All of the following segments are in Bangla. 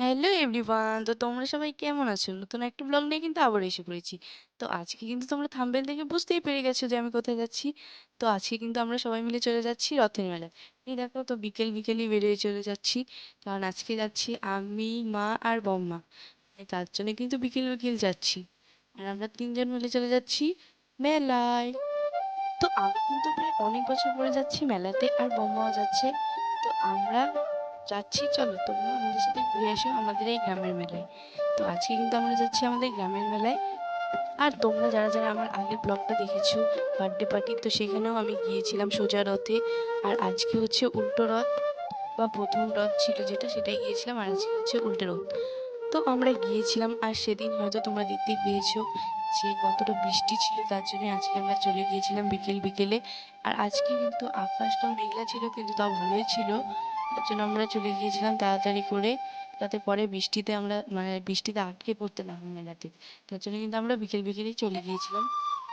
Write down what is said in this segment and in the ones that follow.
হ্যালো এভরিওয়ান, তো তোমরা সবাই কেমন আছো? নতুন একটা ব্লগ নিয়ে কিন্তু আবার এসে পড়েছি। তো আজকে কিন্তু তোমরা থাম্বনেল দেখে বুঝতেই পেরে গেছো যে আমি কোথায় যাচ্ছি। তো আজকে কিন্তু আমরা সবাই মিলে চলে যাচ্ছি রথের মেলায় এই দেখো তো বিকেল বিকেলই বেরিয়ে চলে যাচ্ছি। কারণ আজকে যাচ্ছি আমি, মা আর বম্মা। তার জন্য কিন্তু বিকেল বিকেল যাচ্ছি। আর আমরা তিনজন মিলে চলে যাচ্ছি মেলায়। তো আমি কিন্তু প্রায় অনেক বছর পরে যাচ্ছি মেলাতে আর বম্মাও যাচ্ছে। তো আমরা যাচ্ছি, চলো তোমরা আমাদের সাথে ঘুরে এসো আমাদের এই গ্রামের মেলায়। তো আজকে কিন্তু আমরা যাচ্ছি আমাদের গ্রামের মেলায়। আর তোমরা যারা যারা আমার আগের ব্লগটা দেখেছ বার্থডে পার্টি তো সেখানেও আমি গিয়েছিলাম সোজা রথে। আর আজকে হচ্ছে উল্টো রথ, বা প্রথম রথ ছিল যেটা, সেটাই গিয়েছিলাম। আর আজকে হচ্ছে উল্টো রথ। তো আমরা গিয়েছিলাম, আর সেদিন হয়তো তোমরা দেখতে পেয়েছ যে কতটা বৃষ্টি ছিল, তার জন্য আজকে আমরা চলে গিয়েছিলাম বিকেল বিকেলে। আর আজকে কিন্তু আকাশটাও মেঘলা ছিল, কিন্তু তাও ভালোই ছিল। তার জন্য আমরা চলে গিয়েছিলাম তাড়াতাড়ি করে। যাতে পরে বৃষ্টিতে আমরা মানে বৃষ্টিতে আটকে পড়তে না হয় তার জন্য কিন্তু আমরা বিকেল বিকেলেই চলে গিয়েছিলাম।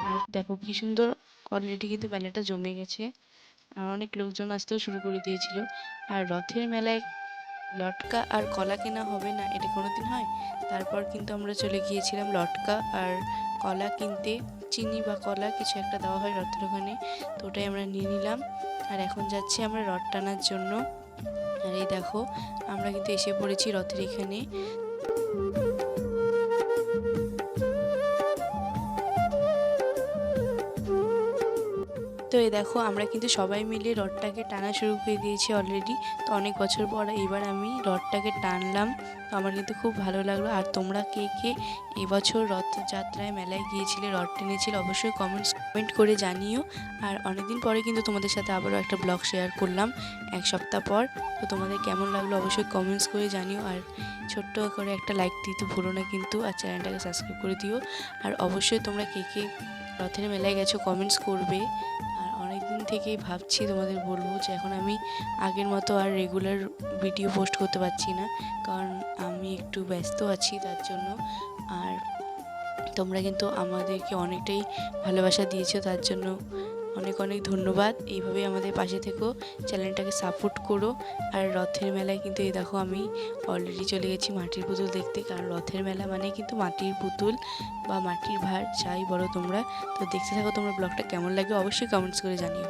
আর দেখো কি সুন্দর অলরেডি কিন্তু মেলাটা জমে গেছে। আর অনেক লোকজন আসতেও শুরু করে দিয়েছিল। আর রথের মেলায় লটকা আর কলা কেনা হবে না, এটা কোনোদিন হয়? তারপর কিন্তু আমরা চলে গিয়েছিলাম লটকা আর কলা কিনতে। চিনি বা কলা কিছু একটা দেওয়া হয় রথের ওখানে, তো ওটাই আমরা নিয়ে নিলাম। আর এখন যাচ্ছি আমরা রথ টানার জন্য। আর এই দেখো আমরা কিন্তু এসে পড়েছি রথের এখানে। তো এই দেখো, আমরা কিন্তু সবাই মিলে রথটাকে টানা শুরু করে দিয়েছি অলরেডি তো অনেক বছর পর এবার আমি রথটাকে টানলাম। তো আমার কিন্তু খুব ভালো লাগল। আর তোমরা কে কে এবছর রথযাত্রায় মেলায় গিয়েছিলে, রথ টেনেছিলে, অবশ্যই কমেন্টস কমেন্ট করে জানিও। আর অনেকদিন পরে কিন্তু তোমাদের সাথে আবারও একটা ব্লগ শেয়ার করলাম এক সপ্তাহ পর। তো তোমাদের কেমন লাগল অবশ্যই কমেন্টস করে জানিও। আর ছোট্ট করে একটা লাইক দিতে ভুলো না কিন্তু, আর চ্যানেলটাকে সাবস্ক্রাইব করে দিও। আর অবশ্যই তোমরা কে কে রথের মেলায় গেছো কমেন্টস করবে। থেকেই ভাবছি, তোমাদের বলব যে এখন আমি আগের মতো আর রেগুলার ভিডিও পোস্ট করতে পারছি না। কারণ আমি একটু ব্যস্ত আছি তার জন্য। আর তোমরা কিন্তু আমাদেরকে অনেকটাই ভালোবাসা দিয়েছ তার জন্য। অনেক অনেক ধন্যবাদ। এইভাবে আমাদের পাশে থেকো, চ্যানেলটাকে সাপোর্ট করো। আর রথের মেলায় কিন্তু এই দেখো আমি অলরেডি চলে গেছি মাটির পুতুল দেখতে। কারণ রথের মেলা মানে কিন্তু মাটির পুতুল বা মাটির ভার যাই বলো তোমরা। তো দেখতে থাকো তোমরা ব্লগটা কেমন লাগে অবশ্যই কমেন্টস করে জানিও।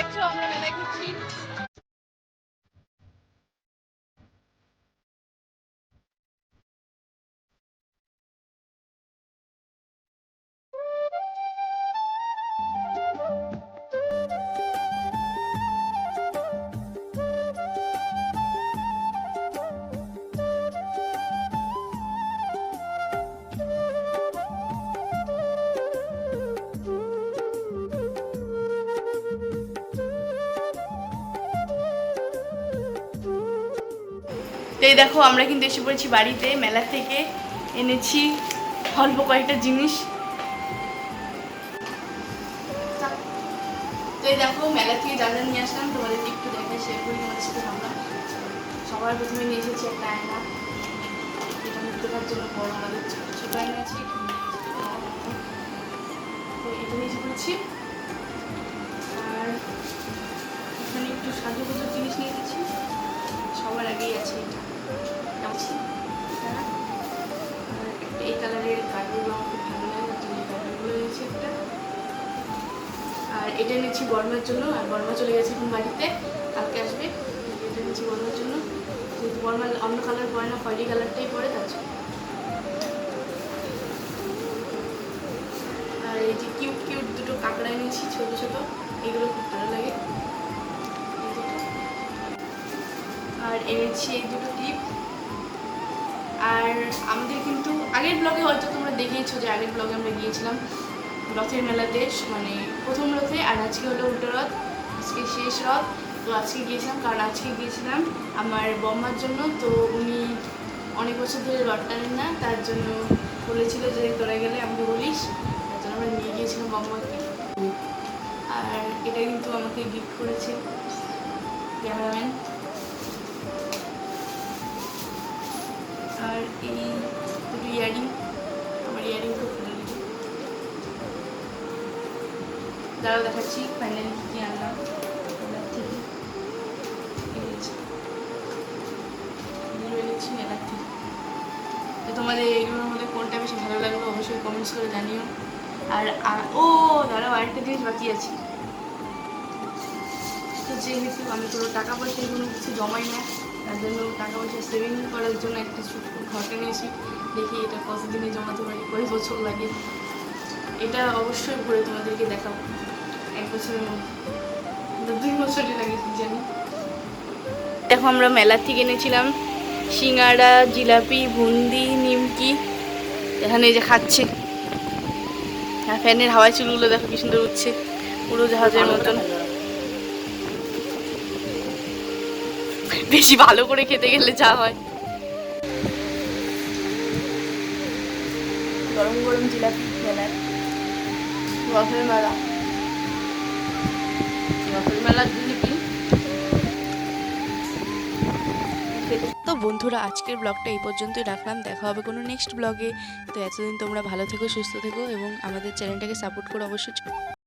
দেখছ আমরা মেলায় ঘুরছি। তো এই দেখো, আমরা কিন্তু এসে পড়েছি বাড়িতে, মেলা থেকে এনেছি অল্প কয়েকটা জিনিস। তো এই দেখো, মেলা থেকে যা যা নিয়ে আসলাম, তোমাদেরকে একটু দেখে শেয়ার করি তোমাদের সাথে ভাবলাম সবার প্রথমে নিয়ে এসেছি একটা আয়না। এটা মুখ দেখার জন্য বড় আমাদের ছোট আয়না আছে এটা নিয়ে এসে পড়েছি। এটা নিচ্ছি বর্মার জন্য, আর বর্মা চলে গেছে এখন বাড়িতে, কালকে আসবে। এটা নিচ্ছি বর্মার জন্য। যেহেতু বর্মা অন্য কালার পরে না, খয়েরি কালারটাই পরে, তার জন্য। আর এই যে কিউট কিউট দুটো কাঁকড়া এনেছি ছোটো ছোটো, এগুলো খুব ভালো লাগে। আর এনেছি এই দুটো টিপ। আর আমাদের কিন্তু আগের ব্লগে হয়তো তোমরা দেখিয়েছো যে আগের ব্লগে আমরা গিয়েছিলাম রথের মেলাতে মানে প্রথম রথে আর আজকে হলো উল্টো রথ, আজকে শেষ রথ। তো আজকে গিয়েছিলাম কারণ আজকে গিয়েছিলাম আমার বম্মার জন্য। তো উনি অনেক বছর ধরে রথ টানেন না, তার জন্য বলেছিল যে তোরা গেলে আমাকে বলিস, তার জন্য আমরা নিয়ে গিয়েছিলাম বম্মাকে। আর এটা কিন্তু আমাকে গিফট করেছে ক্যামেরাম্যান আর এই দাঁড়াও দেখাচ্ছি ফাইনালি কী কী আনলাম মেলার থেকে থেকে তো তোমাদের এইগুলোর মধ্যে কোনটা বেশি ভালো লাগল অবশ্যই কমেন্টস করে জানিও আর ও দাঁড়াও আরেকটা জিনিস বাকি আছে তো যেহেতু আমি কোনো টাকা পয়সা কোনো কিছু জমাই না তার জন্য টাকা পয়সা সেভিং করার জন্য একটা ছোট্ট ঘটে নিয়েছি দেখি এটা কতদিনে জমাতে পারি কয় বছর লাগে এটা অবশ্যই ঘুরে তোমাদেরকে দেখাবো কিন্তু দুই বছরই জানি। দেখো আমরা মেলার থেকে এনেছিলাম সিঙ্গাড়া জিলাপি বুন্দি নিমকি। এখানে এই যে খাচ্ছে। আর ফ্যানের হাওয়ায় চুলগুলো দেখো কি সুন্দর উঠছে। পুরো জাহাজের মতন। বেশি ভালো করে খেতে গেলে যা হয়। গরম গরম জিলাপি মেলার রথের মেলা তো বন্ধুরা, আজকের ব্লগটা এই পর্যন্তই রাখলাম। দেখা হবে কোনো নেক্সট ব্লগে। তো এতদিন তোমরা ভালো থেকো, সুস্থ থেকো এবং আমাদের চ্যানেলটাকে সাপোর্ট করো অবশ্যই